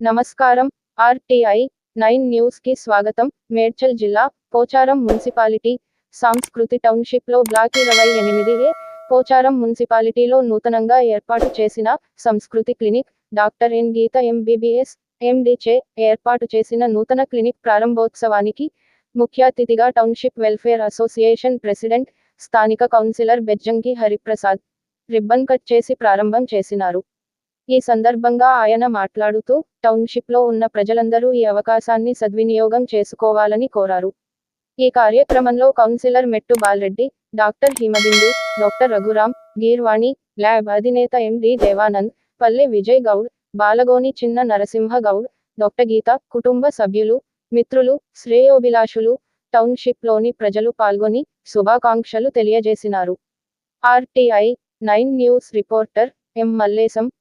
నమస్కారం. RTI nine న్యూస్కి స్వాగతం. మేడ్చల్ జిల్లా పోచారం మున్సిపాలిటీ సంస్కృతి టౌన్షిప్లో బ్లాక్ ఇరవై ఎనిమిది ఏ పోచారం మున్సిపాలిటీలో నూతనంగా ఏర్పాటు చేసిన Samskruthi clinic doctor N Geetha MBBS MD చే ఏర్పాటు చేసిన నూతన క్లినిక్ ప్రారంభోత్సవానికి ముఖ్య అతిథిగా టౌన్షిప్ వెల్ఫేర్ అసోసియేషన్ ప్రెసిడెంట్ స్థానిక councillor Bejjanki Hariprasad ribbon cut చేసి ప్రారంభం చేసినారు. ఈ సందర్భంగా ఆయన మాట్లాడుతూ టౌన్షిప్లో ఉన్న ప్రజలందరూ ఈ అవకాశాన్ని సద్వినియోగం చేసుకోవాలని కోరారు. ఈ కార్యక్రమంలో councillor Mettu Balareddy doctor Himabindu doctor Raghuram Girvani lab అధినేత ఎండి దేవానంద్ పల్లె విజయ్ గౌడ్ బాలగోని చిన్న నరసింహ గౌడ్ డాక్టర్ గీత కుటుంబ సభ్యులు మిత్రులు శ్రేయోభిలాషులు టౌన్షిప్లోని ప్రజలు పాల్గొని శుభాకాంక్షలు తెలియజేసినారు. RTI nine news reporter M. Mallesham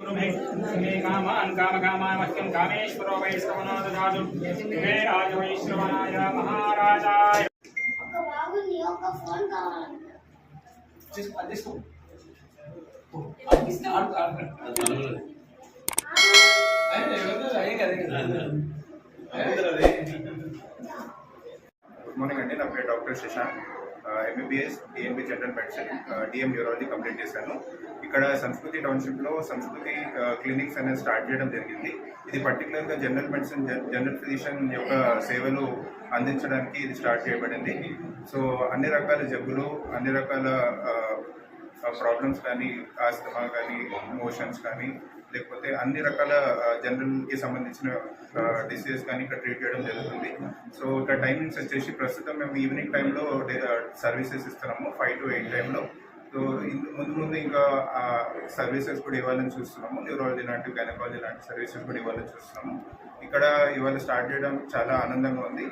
मे कामान् कामकामान् मह्यं कामेश्वरो वै श्रवणो ददातु मे राज वै श्रवणाय महाराजाय ఒక బాబుని ఒక ఫోన్ కావాలంట గుడ్ మార్నింగ్ అండి నా పేరు doctor Shashank MBBS DNB general medicine DM neurology complete చేశాను ఇక్కడ సంస్కృతి టౌన్షిప్లో సంస్కృతి క్లినిక్స్ అనేది స్టార్ట్ చేయడం జరిగింది. ఇది పర్టికులర్గా జనరల్ మెడిసిన్ జనరల్ ఫిజిషియన్ యొక్క సేవలు అందించడానికి ఇది స్టార్ట్ చేయబడింది. సో అన్ని రకాల జబ్బులు అన్ని రకాల ప్రాబ్లమ్స్ కానీ ఆస్తమా కానీ మోషన్స్ కానీ లేకపోతే అన్ని రకాల జనరల్కి సంబంధించిన డిసీజెస్ కానీ ఇక్కడ ట్రీట్ చేయడం జరుగుతుంది. సో ఇక్కడ టైమింగ్స్ వచ్చేసి ప్రస్తుతం మేము ఈవినింగ్ టైంలో సర్వీసెస్ ఇస్తున్నాము. ఫైవ్ టు ఎయిట్ టైంలో సో ముందు ముందు ఇంకా సర్వీసెస్ కూడా ఇవ్వాలని చూస్తున్నాము. న్యూరాలజీ లాంటి గైనకాలజీ లాంటి సర్వీసెస్ కూడా ఇవ్వాలని చూస్తున్నాము. ఇక్కడ ఇవాళ స్టార్ట్ చేయడం చాలా ఆనందంగా ఉంది.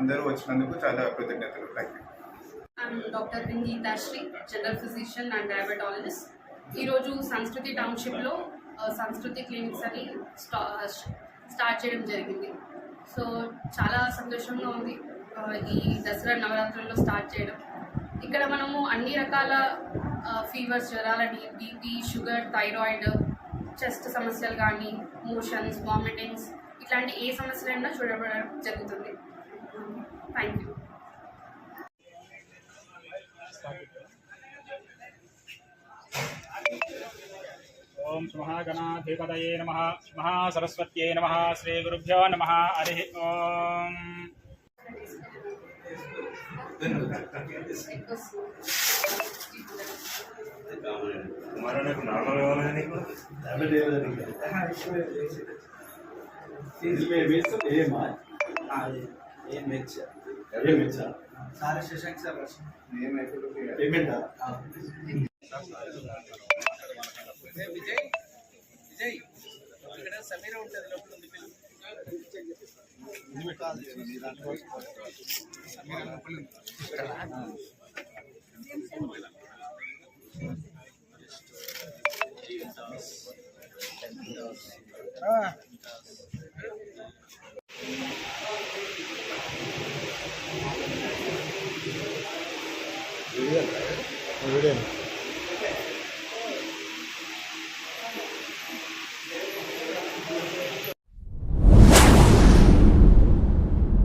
అందరూ వచ్చినందుకు చాలా కృతజ్ఞతలు. Thank you I'm doctor N Geethasri general physician and diabetologist ఈరోజు సంస్కృతి టౌన్షిప్లో సంస్కృతి క్లినిక్స్ అని స్టా స్టార్ట్ చేయడం జరిగింది. సో చాలా సంతోషంగా ఉంది. ఈ దసరా నవరాత్రుల్లో స్టార్ట్ చేయడం. ఇక్కడ మనము అన్ని రకాల ఫీవర్స్ జ్వరాలని బీపీ షుగర్ థైరాయిడ్ చెస్ట్ సమస్యలు కానీ మోషన్స్ వామిటింగ్స్ ఇట్లాంటి ఏ సమస్యలైనా చూడబడడం జరుగుతుంది. థ్యాంక్ యూ ఓం మహాగణాధిపతయే నమ మహాసరస్వత్యై నమ శ్రీ గురుభ్యో నమ హరి ఓం. మరణకు నార్మల్ కావాలా నీకు టాబ్లెట్ ఏమైనా సార్ శశాంక్ విజయ్ విజయ్ ఇక్కడ సమీర ఉంటుంది లోపల ఉంది పిల్లలు సమీర లోపల ఉంది. రా. వీడియో